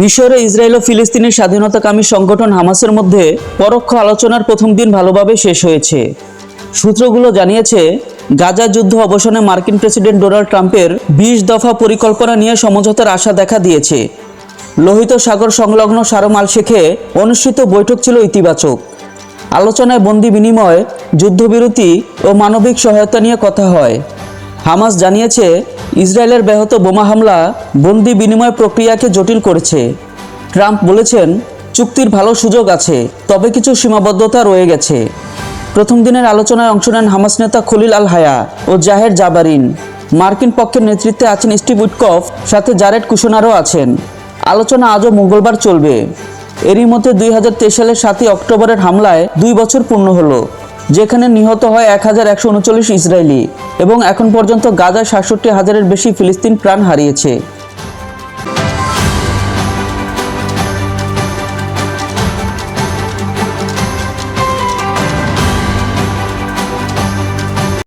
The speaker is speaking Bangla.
মিশরে ইসরায়েল ও ফিলিস্তিনের স্বাধীনতাকামী সংগঠন হামাসের মধ্যে পরোক্ষ আলোচনার প্রথম দিন ভালোভাবে শেষ হয়েছে। সূত্রগুলো জানিয়েছে, গাজা যুদ্ধ অবসানে মার্কিন প্রেসিডেন্ট ডোনাল্ড ট্রাম্পের বিশ দফা পরিকল্পনা নিয়ে সমঝোতার আশা দেখা দিয়েছে। লোহিত সাগর সংলগ্ন সারম আল শেখে অনুষ্ঠিত বৈঠক ছিল ইতিবাচক। আলোচনায় বন্দি বিনিময় যুদ্ধবিরতি ও মানবিক সহায়তা নিয়ে কথা হয়। হামাস জানিয়েছে ইসরায়েলের ব্যাহত বোমা হামলা বন্দি বিনিময় প্রক্রিয়াকে জটিল করেছে। ট্রাম্প বলেছেন, চুক্তির ভালো সুযোগ আছে, তবে কিছু সীমাবদ্ধতা রয়ে গেছে। প্রথম দিনের আলোচনায় অংশ নেন হামাস নেতা খলিল আল হায়া ও জাহের জাবারিন। মার্কিন পক্ষের নেতৃত্বে আছেন স্টিভ উইটকফ, সাথে জারেড কুশনারও আছেন। আলোচনা আজও মঙ্গলবার চলবে। এরই মধ্যে দুই হাজার তেইশ সালের সাতই অক্টোবরের হামলায় দুই বছর পূর্ণ হলো। যেখানে নিহত হয় এক হাজার একশো উনচল্লিশ ইসরায়েলি এবং এখন পর্যন্ত গাজায় সাতষট্টি হাজারের বেশি ফিলিস্তিন প্রাণ হারিয়েছে।